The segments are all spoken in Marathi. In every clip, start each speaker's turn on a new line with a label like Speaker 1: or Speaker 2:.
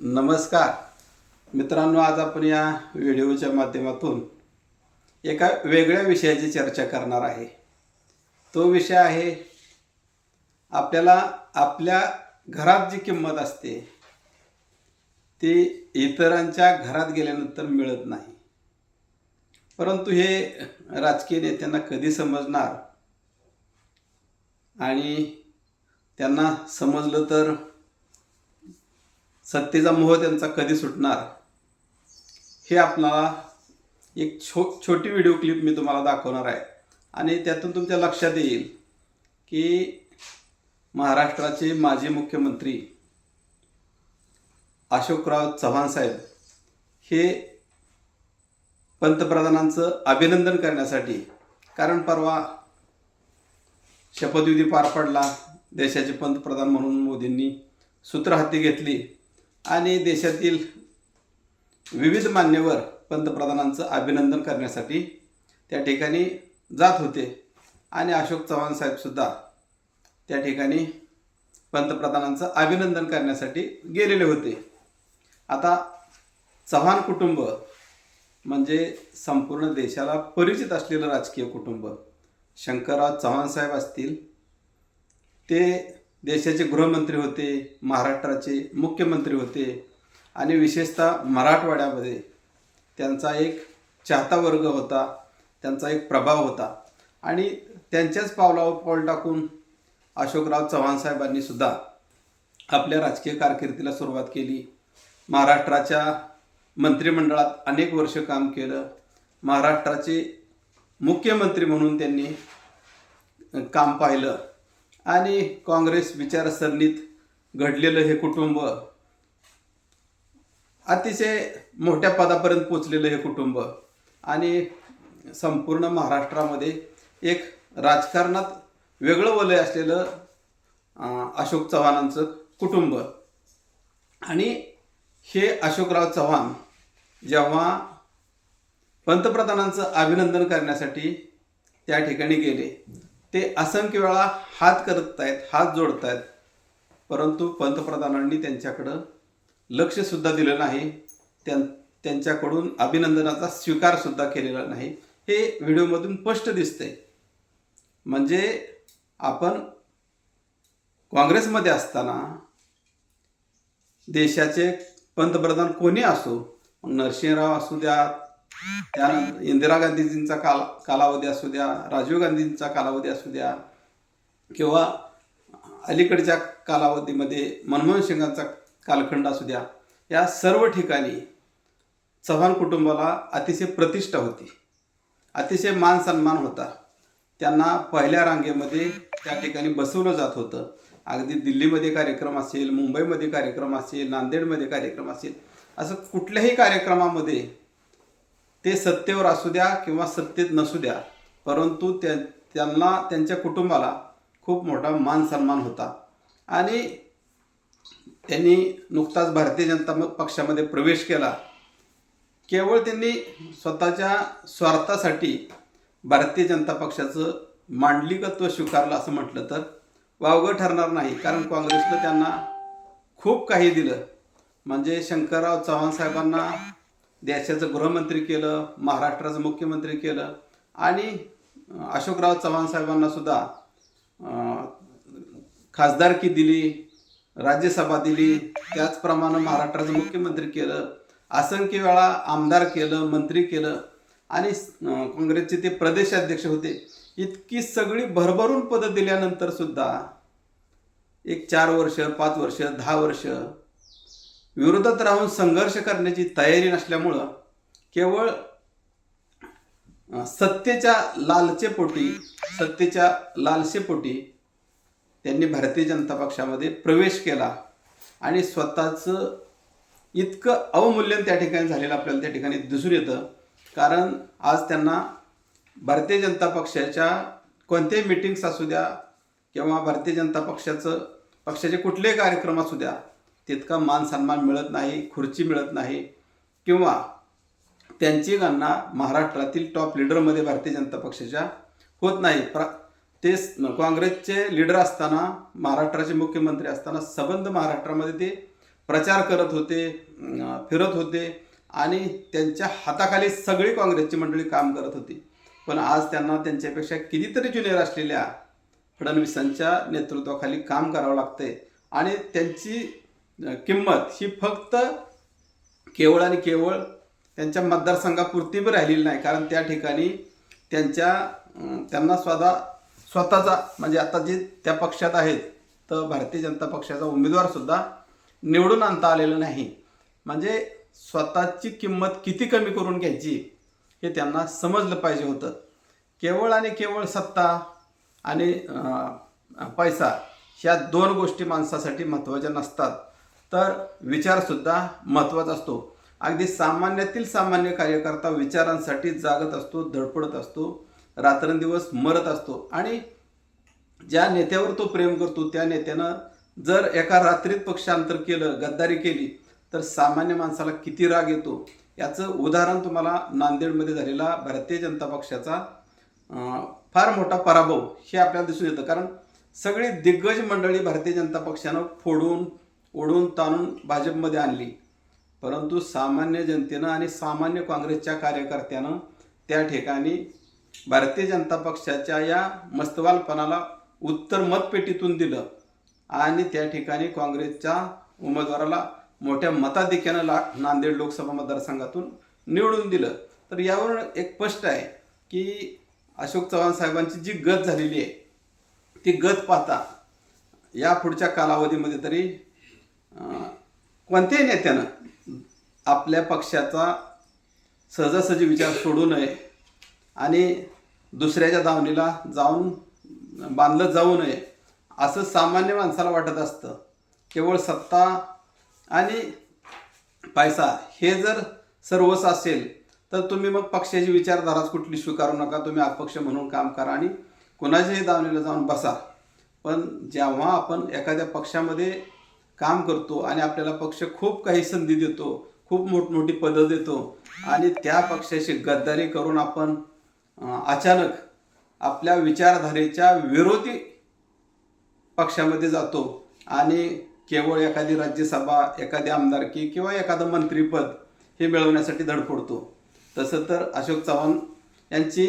Speaker 1: नमस्कार. मित्रांनो आज आपण या व्हिडिओच्या माध्यमातून एका वेगळ्या विषयाची चर्चा करणार आहे. तो विषय आहे आपल्याला आपल्या घरात जी किंमत असते ती इतरांच्या घरात गेल्यानंतर मिळत नाही. परंतु हे राजकीय नेत्यांना कधी समजणार? आणि त्यांना समजलं तर? सत्तेचा मोह त्यांचा कधी सुटणार? हे आपणाला एक छो छोटी व्हिडिओ क्लिप मी तुम्हाला दाखवणार आहे. आणि त्यातून तुमच्या लक्षात येईल की महाराष्ट्राचे माजी मुख्यमंत्री अशोकराव चव्हाण साहेब हे पंतप्रधानांचं अभिनंदन करण्यासाठी कारण परवा शपथविधी पार पडला देशाचे पंतप्रधान म्हणून मोदींनी सूत्र हाती घेतली. आणि देशातील विविध मान्यवर पंतप्रधानांचं अभिनंदन करण्यासाठी त्या ठिकाणी जात होते. आणि अशोक चव्हाण साहेबसुद्धा त्या ठिकाणी पंतप्रधानांचं अभिनंदन करण्यासाठी गेलेले होते. आता चव्हाण कुटुंब म्हणजे संपूर्ण देशाला परिचित असलेलं राजकीय कुटुंब शंकरराव चव्हाण साहेब असतील ते देशाचे गृहमंत्री होते महाराष्ट्राचे मुख्यमंत्री होते आणि विशेषतः मराठवाड्यामध्ये त्यांचा एक चाहता वर्ग होता त्यांचा एक प्रभाव होता. आणि त्यांच्याच पावलावर पाऊल टाकून अशोकराव चव्हाण साहेबांनी सुद्धा आपल्या राजकीय कारकिर्दीला सुरुवात केली. महाराष्ट्राच्या मंत्रिमंडळात अनेक वर्ष काम केलं. महाराष्ट्राचे मुख्यमंत्री म्हणून त्यांनी काम पाहिलं. आणि काँग्रेस विचारसरणीत घडलेलं हे कुटुंब अतिशय मोठ्या पदापर्यंत पोचलेलं हे कुटुंब आणि संपूर्ण महाराष्ट्रामध्ये एक राजकारणात वेगळं वलय असलेलं अशोक चव्हाणांचं कुटुंब. आणि हे अशोकराव चव्हाण जेव्हा पंतप्रधानांचं अभिनंदन करण्यासाठी त्या ठिकाणी गेले ते असंख्य वेळा हात करत आहेत हात जोडत आहेत परंतु पंतप्रधानांनी त्यांच्याकडं लक्षसुद्धा दिलं नाही. त्यां त्यांच्याकडून अभिनंदनाचा स्वीकारसुद्धा केलेला नाही. हे व्हिडिओमधून स्पष्ट दिसते म्हणजे आपण काँग्रेसमध्ये असताना देशाचे पंतप्रधान कोणी असो मग नरसिंहराव असू द्यात त्यानंतर इंदिरा गांधीजींचा काल कालावधी असू द्या राजीव गांधींचा कालावधी असू द्या किंवा अलीकडच्या कालावधीमध्ये मनमोहन सिंगांचा कालखंड असू द्या या सर्व ठिकाणी चव्हाण कुटुंबाला अतिशय प्रतिष्ठा होती. अतिशय मान सन्मान होता. त्यांना पहिल्या रांगेमध्ये त्या ठिकाणी बसवलं जात होतं. अगदी दिल्लीमध्ये कार्यक्रम असेल मुंबईमध्ये कार्यक्रम असेल नांदेडमध्ये कार्यक्रम असेल असं कुठल्याही कार्यक्रमामध्ये ते सत्तेवर असू द्या किंवा सत्तेत नसू द्या परंतु त्या त्यांना त्यांच्या कुटुंबाला खूप मोठा मान सन्मान होता. आणि त्यांनी नुकताच भारतीय जनता म- पक्षामध्ये प्रवेश केला. केवळ त्यांनी स्वतःच्या स्वार्थासाठी भारतीय जनता पक्षाचं मांडलिकत्व स्वीकारलं असं म्हटलं तर वावगं ठरणार नाही कारण काँग्रेसनं त्यांना खूप काही दिलं. म्हणजे शंकरराव चव्हाण साहेबांना देशाचं गृहमंत्री केलं महाराष्ट्राचं मुख्यमंत्री केलं आणि अशोकराव चव्हाण साहेबांना सुद्धा खासदारकी दिली राज्यसभा दिली त्याचप्रमाणे महाराष्ट्राचं मुख्यमंत्री केलं असंख्य वेळा आमदार केलं मंत्री केलं आणि काँग्रेसचे ते प्रदेशाध्यक्ष होते. इतकी सगळी भरभरून पदं दिल्यानंतर सुद्धा एक चार वर्ष पाच वर्ष दहा वर्ष विरोधात राहून संघर्ष करण्याची तयारी नसल्यामुळं केवळ सत्तेच्या लालचेपोटी सत्तेच्या लालसेपोटी त्यांनी भारतीय जनता पक्षामध्ये प्रवेश केला आणि स्वतःचं इतकं अवमूल्यन त्या ठिकाणी झालेलं आपल्याला त्या ठिकाणी दिसून येतं. कारण आज त्यांना भारतीय जनता पक्षाच्या कोणत्याही मिटिंग्स असू द्या किंवा भारतीय जनता पक्षाचं पक्षाचे कुठलेही कार्यक्रम असू द्या तितका मान सन्मान मिळत नाही खुर्ची मिळत नाही. किंवा त्यांची गणना महाराष्ट्रातील टॉप लीडरमध्ये भारतीय जनता पक्षाच्या होत नाही. प्रा ते काँग्रेसचे लीडर असताना महाराष्ट्राचे मुख्यमंत्री असताना सबंध महाराष्ट्रामध्ये ते प्रचार करत होते फिरत होते आणि त्यांच्या हाताखाली सगळी काँग्रेसची मंडळी काम करत होती. पण आज त्यांना त्यांच्यापेक्षा कितीतरी ज्युनियर असलेल्या फडणवीसांच्या नेतृत्वाखाली काम करावं लागतंय. आणि त्यांची किंमत ही फक्त केवळ आणि केवळ त्यांच्या मतदारसंघापुरती बी राहिलेली नाही. कारण त्या ठिकाणी त्यांच्या त्यांना स्वतः स्वतःचा म्हणजे आता जे त्या पक्षात आहेत तर भारतीय जनता पक्षाचा उमेदवारसुद्धा निवडून आणता आलेलं नाही. म्हणजे स्वतःची किंमत किती कमी करून घ्यायची हे त्यांना समजलं पाहिजे होतं. केवळ आणि केवळ सत्ता आणि पैसा ह्या दोन गोष्टी माणसासाठी महत्त्वाच्या नसतात. तर विचारसुद्धा महत्त्वाचा असतो. अगदी सामान्यातील सामान्य कार्यकर्ता विचारांसाठी जागत असतो धडपडत असतो रात्रंदिवस मरत असतो आणि ज्या नेत्यावर तो प्रेम करतो त्या नेत्यानं जर एका रात्रीत पक्षांतर केलं गद्दारी केली तर सामान्य माणसाला किती राग येतो? याचं उदाहरण तुम्हाला नांदेडमध्ये झालेला भारतीय जनता पक्षाचा फार मोठा पराभव हे आपल्याला दिसून येतं. कारण सगळी दिग्गज मंडळी भारतीय जनता पक्षानं फोडून ओढून ताणून भाजपमध्ये आणली. परंतु सामान्य जनतेनं आणि सामान्य काँग्रेसच्या कार्यकर्त्यानं त्या ठिकाणी भारतीय जनता पक्षाच्या या मस्तवालपणाला उत्तर मतपेटीतून दिलं आणि त्या ठिकाणी काँग्रेसच्या उमेदवाराला मोठ्या मताधिक्यानं ला नांदेड लोकसभा मतदारसंघातून निवडून दिलं. तर यावरून एक स्पष्ट आहे की अशोक चव्हाण साहेबांची जी गत झालेली आहे ती गत पाहता या पुढच्या कालावधीमध्ये तरी कोणत्याही नेत्यानं आपल्या पक्षाचा सहजासहजी विचार सोडू नये आणि दुसऱ्याच्या दावणीला जाऊन बांधलं जाऊ नये असं सामान्य माणसाला वाटत असतं. केवळ सत्ता आणि पैसा हे जर सर्वच असेल तर तुम्ही मग पक्षाची विचारधाराच कुठली स्वीकारू नका. तुम्ही अपक्ष म्हणून काम करा आणि कोणाच्याही दावणीला जाऊन बसा. पण जेव्हा आपण एखाद्या पक्षामध्ये काम करतो आणि आपल्याला पक्ष खूप काही संधी देतो खूप मोठमोठी पदं देतो. आणि त्या पक्षाशी गद्दारी करून आपण अचानक आपल्या विचारधारेच्या विरोधी पक्षामध्ये जातो. आणि केवळ एखादी राज्यसभा एखादी आमदारकी किंवा एखादं मंत्रीपद हे मिळवण्यासाठी धडपडतो तसं तर अशोक चव्हाण यांची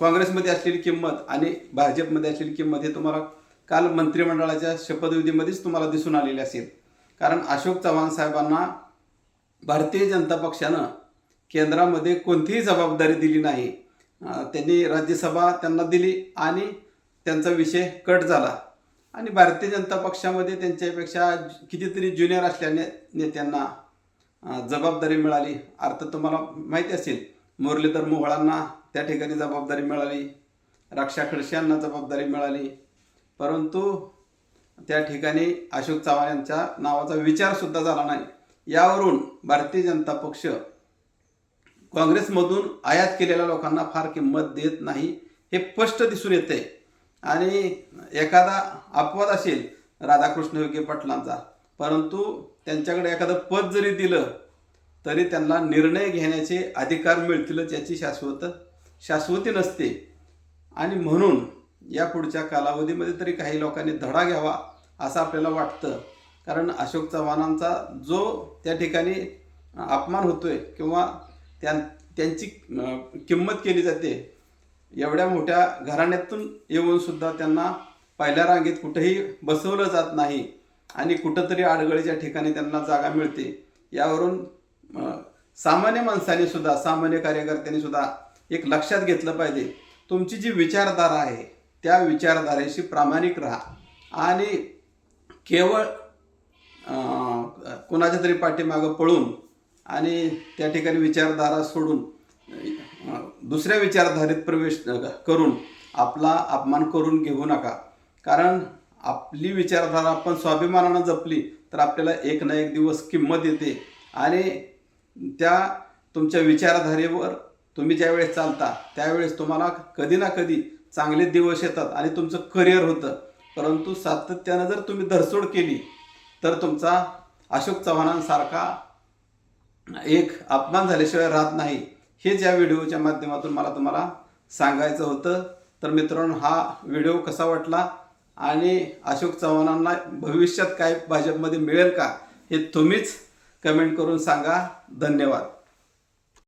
Speaker 1: काँग्रेसमध्ये असलेली किंमत आणि भाजपमध्ये असलेली किंमत हे तुम्हाला काल मंत्रिमंडळाच्या शपथविधीमध्येच तुम्हाला दिसून आलेले असेल. कारण अशोक चव्हाण साहेबांना भारतीय जनता पक्षानं केंद्रामध्ये कोणतीही जबाबदारी दिली नाही. त्यांनी राज्यसभा त्यांना दिली आणि त्यांचा विषय कट झाला. आणि भारतीय जनता पक्षामध्ये त्यांच्यापेक्षा कितीतरी ज्युनियर असल्याने नेत्यांना जबाबदारी मिळाली. अर्थ तुम्हाला माहिती असेल मुरलीधर मोहळांना त्या ठिकाणी जबाबदारी मिळाली. रक्षा खडसे यांना जबाबदारी मिळाली. परंतु त्या ठिकाणी अशोक चव्हाण यांच्या नावाचा विचारसुद्धा झाला नाही. यावरून भारतीय जनता पक्ष काँग्रेसमधून आयात केलेल्या लोकांना फार किंमत देत नाही हे स्पष्ट दिसून येते. आणि एखादा अपवाद असेल राधाकृष्ण विखे पाटलांचा परंतु त्यांच्याकडे एखादं पद जरी दिलं तरी त्यांना निर्णय घेण्याचे अधिकार मिळतीलच याची शाश्वत शाश्वती नसते. आणि म्हणून या पुढच्या कालावधीमध्ये तरी काही लोकांनी धडा घ्यावा असं आपल्याला वाटतं. कारण अशोक चव्हाणांचा जो त्या ठिकाणी अपमान होतोय किंवा त्या त्यांची किंमत केली जाते एवढ्या मोठ्या घराण्यातून येऊन सुद्धा त्यांना पहिल्या रांगेत कुठेही बसवलं जात नाही आणि कुठंतरी आडगळीच्या ठिकाणी त्यांना जागा मिळते यावरून सामान्य माणसाने सुद्धा सामान्य कार्यकर्त्यांनी सुद्धा एक लक्षात घेतलं पाहिजे. तुमची जी विचारधारा आहे त्या विचारधारेशी प्रामाणिक राहा. आणि केवळ कुणाच्या कोणाच्या तरी पाठीमागं पळून आणि त्या ठिकाणी विचारधारा सोडून दुसऱ्या विचारधारेत प्रवेश करून आपला अपमान करून घेऊ नका. कारण आपली विचारधारा आपण स्वाभिमानानं जपली तर आपल्याला एक ना एक दिवस किंमत येते. आणि त्या तुमच्या विचारधारेवर तुम्ही ज्यावेळेस चालता त्यावेळेस तुम्हाला कधी ना कधी चांगले दिवस येतात आणि तुमचं करिअर होतं. परंतु सातत्यानं जर तुम्ही धरसोड केली तर तुमचा अशोक चव्हाणांसारखा एक अपमान झाल्याशिवाय राहत नाही. हेच या व्हिडिओच्या माध्यमातून मला तुम्हाला सांगायचं होतं. तर मित्रांनो हा व्हिडिओ कसा वाटला आणि अशोक चव्हाणांना भविष्यात काय भाजपमध्ये मिळेल का हे तुम्हीच कमेंट करून सांगा. धन्यवाद.